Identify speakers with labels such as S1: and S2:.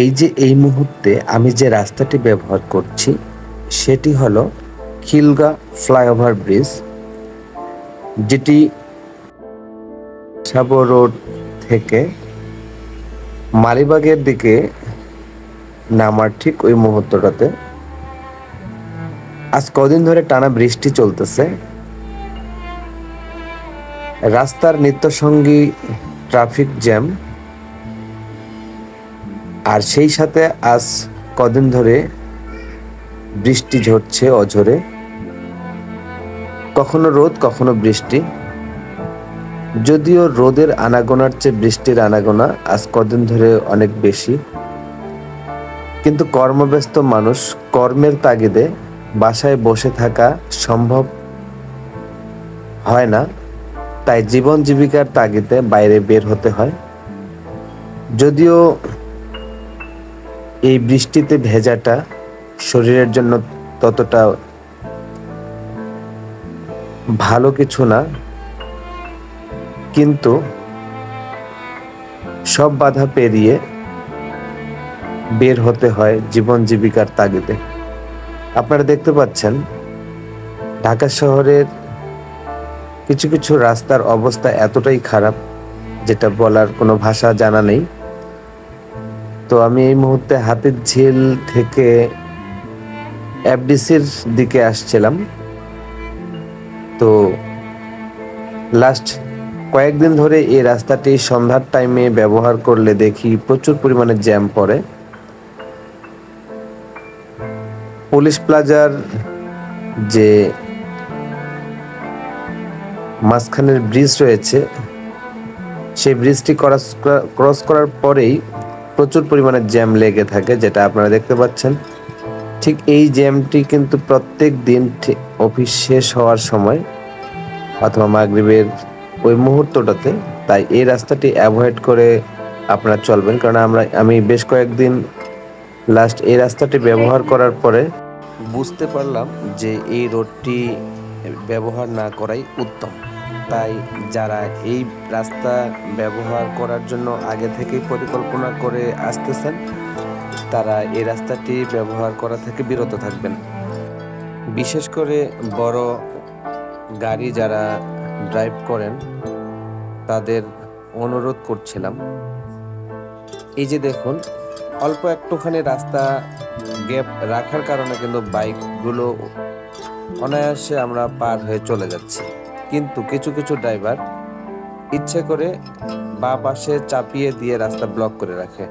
S1: এই যে এই মুহূর্তে আমি যে রাস্তাটি ব্যবহার করছি, সেটি হলো খিলগা ফ্লাইওভার ব্রিজ, যেটি সাবো রোড থেকে মালিবাগের দিকে নামার ঠিক ওই মুহূর্তটাতে। আজ কদিন ধরে টানা বৃষ্টি চলতেছে। রাস্তার নিত্যসঙ্গী ট্রাফিক জ্যাম আর সেই সাথে আজ কদিন ধরে বৃষ্টি ঝরছে অঝরে। কখনো রোদ, কখনো বৃষ্টি। যদিও রোদের আনাগোনার চেয়ে বৃষ্টির আনাগোনা আজ কদিন ধরে অনেক বেশি। কিন্তু কর্মব্যস্ত মানুষ কর্মের তাগিদে বাসায় বসে থাকা সম্ভব হয় না, তাই জীবন জীবিকার তাগিদে বাইরে বের হতে হয়। যদিও এই বৃষ্টিতে ভেজাটা শরীরের জন্য ততটা ভালো কিছু না। কিন্তু সব বাধা পেরিয়ে বের হতে হয় জীবন জীবিকার তাগিদে। আপনারা দেখতে পাচ্ছেন, ঢাকা শহরের কিছু কিছু রাস্তার অবস্থা এতটাই খারাপ, যেটা বলার কোনো ভাষা জানা নেই। তো আমি এই মুহূর্তে হাতির ঝিল থেকে এফডিসির দিকে আসছিলাম। তো লাস্ট কয়েকদিন ধরে এই রাস্তাটি সন্ধ্যার টাইমে ব্যবহার করলে দেখি প্রচুর পরিমাণে জ্যাম পড়ে। পুলিশ প্লাজার যে মাঝখানের ব্রিজ রয়েছে, সেই ব্রিজটি ক্রস ক্রস করার পরেই প্রচুর পরিমাণে জ্যাম লেগে থাকে, যেটা আপনারা দেখতে পাচ্ছেন। ঠিক এই জ্যামটি কিন্তু প্রত্যেক দিন অফিস শেষ হওয়ার সময় অথবা মাগরিবের ওই মুহূর্তটাতে, তাই এই রাস্তাটি অ্যাভয়েড করে আপনারা চলবেন। কারণ আমরা, আমি বেশ কয়েকদিন লাস্ট এই রাস্তাটি ব্যবহার করার পরে বুঝতে পারলাম যে এই রোডটি ব্যবহার না করাই উত্তম। তাই যারা এই রাস্তা ব্যবহার করার জন্য আগে থেকেই পরিকল্পনা করে আসতেছেন, তারা এই রাস্তাটি ব্যবহার করা থেকে বিরত থাকবেন। বিশেষ করে বড় গাড়ি যারা ড্রাইভ করেন, তাদের অনুরোধ করছিলাম। এই যে দেখুন, অল্প একটুখানি রাস্তা গ্যাপ রাখার কারণে কিন্তু বাইকগুলো অনায়াসে আমরা পার হয়ে চলে যাচ্ছি। কিন্তু কিছু কিছু ড্রাইভার ইচ্ছে করে বা পাশে চাপিয়ে দিয়ে রাস্তা ব্লক করে রাখে।